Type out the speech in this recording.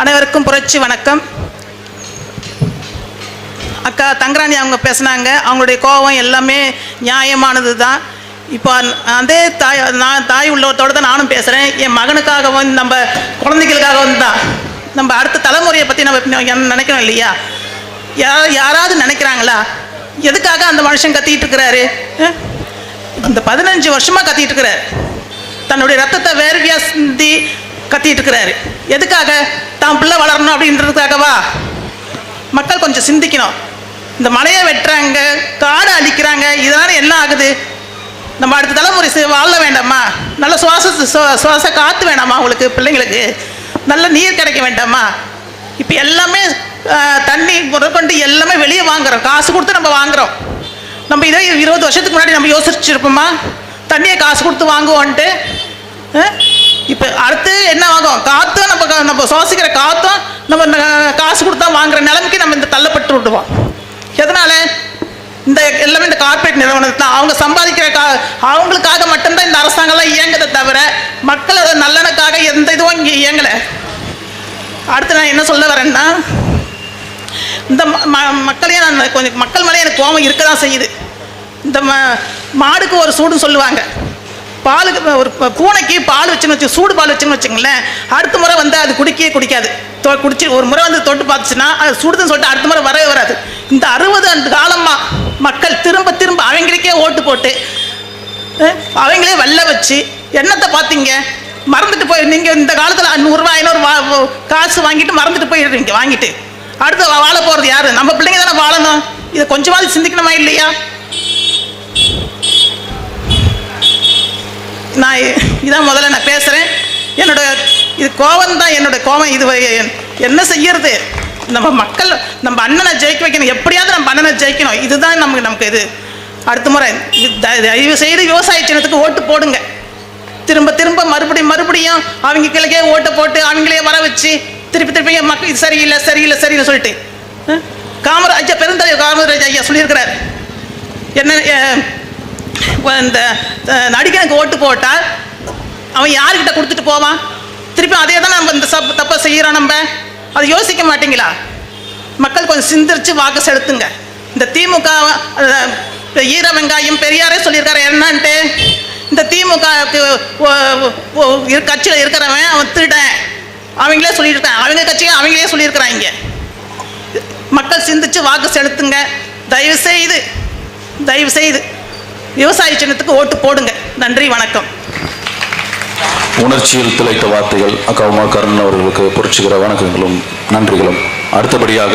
அனைவருக்கும் புரட்சி வணக்கம். அக்கா தங்கராணி அவங்க பேசுனாங்க. அவங்களுடைய கோபம் எல்லாமே நியாயமானது தான் இப்போ அதே தாய் நான் தாய் உள்ளவத்தோடு தான் நானும் பேசுகிறேன் என் மகனுக்காகவும் நம்ம குழந்தைகளுக்காகவும் தான். நம்ம அடுத்த தலைமுறையை பற்றி நம்ம நினைக்கிறோம் இல்லையா? யா யாராவது நினைக்கிறாங்களா? எதுக்காக அந்த மனுஷன் கத்திக்கிட்டு இருக்கிறாரு? அந்த இந்த பதினஞ்சு வருஷமாக கத்திக்கிட்டு இருக்கிறாரு. தன்னுடைய ரத்தத்தை வேர்வியா சிந்தி கத்திட்டு இருக்கிறாரு. எதுக்காக? தான் பிள்ளை வளரணும் அப்படின்றதுக்காகவா? மக்கள் கொஞ்சம் சிந்திக்கணும். இந்த மலையை வெட்டுறாங்க காடை அழிக்கிறாங்க இதனால என்ன ஆகுது? நம்ம அடுத்த தலைமுறை வாழ வேண்டாமா? நல்ல சுவாச சுவா- சுவாச காற்று வேண்டாமா அவங்களுக்கு பிள்ளைங்களுக்கு? நல்ல நீர் கிடைக்க வேண்டாமா? இப்போ எல்லாமே தண்ணி முதற்கொண்டு எல்லாமே வெளியே வாங்குறோம். காசு கொடுத்து நம்ம வாங்குறோம். நம்ம இதே இருபது வருஷத்துக்கு முன்னாடி நம்ம யோசிச்சிருப்போமா? தண்ணியை காசு கொடுத்து வாங்குவோன்ட்டு இப்போ அடுத்து என்ன ஆகும்? காற்றும் நம்ம நம்ம சுவாசிக்கிற காற்றும் நம்ம காசு கொடுத்தா வாங்குற நிலைமைக்கு நம்ம இந்த தள்ளப்பட்டு விடுவோம். எதனால? இந்த எல்லாமே இந்த கார்ப்பரேட் நிறுவனத்தை தான். அவங்க சம்பாதிக்கிற கா அவங்களுக்காக மட்டும்தான் இந்த அரசாங்கம்லாம் இயங்குதை தவிர மக்களோட நல்லனுக்காக எந்த இதுவும் இங்கே இயங்கலை. அடுத்து நான் என்ன சொல்ல வரேன்னா இந்த ம- ம- நான் கொஞ்சம் மக்கள் மேலே எனக்கு கோபம் இருக்க தான் செய்யுது. இந்த ம மாடுக்கு ஒரு சூடுன்னு சொல்லுவாங்க. பாலுக்கு ஒரு ப- பூனைக்கு பால் வச்சுன்னு வச்சு சூடு பால் வச்சுன்னு வச்சுங்களேன் அடுத்த முறை வந்து அது குடிக்கவே குடிக்காது. தொ குடிச்சு ஒரு முறை வந்து தொட்டு பார்த்துச்சுன்னா அது சுடுதுன்னு சொல்லிட்டு அடுத்த முறை வரவே வராது. இந்த அறுபது ஆண்டு காலமாக மக்கள் திரும்ப திரும்ப அவங்களுக்கே ஓட்டு போட்டு அவங்களே வெள்ள வச்சு என்னத்தை பார்த்தீங்க மறந்துட்டு போய் நீங்கள் இந்த காலத்தில் நூறுரூவா ஐநூறு வா காசு வாங்கிட்டு மறந்துட்டு போயிடுறீங்க வாங்கிட்டு. அடுத்து வாழ போகிறது யாரு? நம்ம பிள்ளைங்க தானே வாழணும். இதை கொஞ்சமாவது சிந்திக்கணுமா இல்லையா? நான் இதான் முதல்ல நான் பேசுகிறேன் என்னோட இது கோவம் தான் என்னோட கோவம். இது என்ன செய்யறது? நம்ம மக்கள் நம்ம அண்ணனை ஜெயிக்க வைக்கணும். எப்படியாவது நம்ம அண்ணனை ஜெயிக்கணும். இதுதான் நமக்கு நமக்கு இது. அடுத்த முறை இது தயவு செய்து விவசாய சின்னத்துக்கு ஓட்டு போடுங்க. திரும்ப திரும்ப மறுபடியும் மறுபடியும் அவங்க கிழக்கே ஓட்டை போட்டு அவங்களே வர வச்சு திருப்பி திருப்பி என் மக்கள் இது சரியில்லை சரியில்லை சரியில்லை சொல்லிட்டு. காமராஜ் ஐயா பெருந்தலைவர் காமராஜ் ஐயா சொல்லியிருக்கிறார். என்ன இந்த நடிகனுக்கு ஓட்டு போட்டால் அவன் யாருக்கிட்ட கொடுத்துட்டு போவான்? திருப்பி அதே தான் நம்ம இந்த சப் தப்பை செய்கிறோம் நம்ம? அதை யோசிக்க மாட்டீங்களா? மக்கள் கொஞ்சம் சிந்திரிச்சு வாக்கு செலுத்துங்க. இந்த திமுக ஈர வெங்காயம் பெரியாரே சொல்லியிருக்காரு. என்னன்ட்டு? இந்த திமுக கட்சியில் இருக்கிறவன் அவன் திருடன். அவங்களே சொல்லியிருக்கான் அவங்க கட்சியை அவங்களே சொல்லியிருக்கிறாங்க. மக்கள் சிந்திச்சு வாக்கு செலுத்துங்க. தயவு செய்து தயவு செய்து விவசாய சின்னத்துக்கு ஓட்டு போடுங்க. நன்றி வணக்கம். உணர்ச்சியில் திளைத்த வார்த்தைகள் அக்கா உமா கருணன் அவர்களுக்கு புரட்சிகர வணக்கங்களும் நன்றிகளும். அடுத்தபடியாக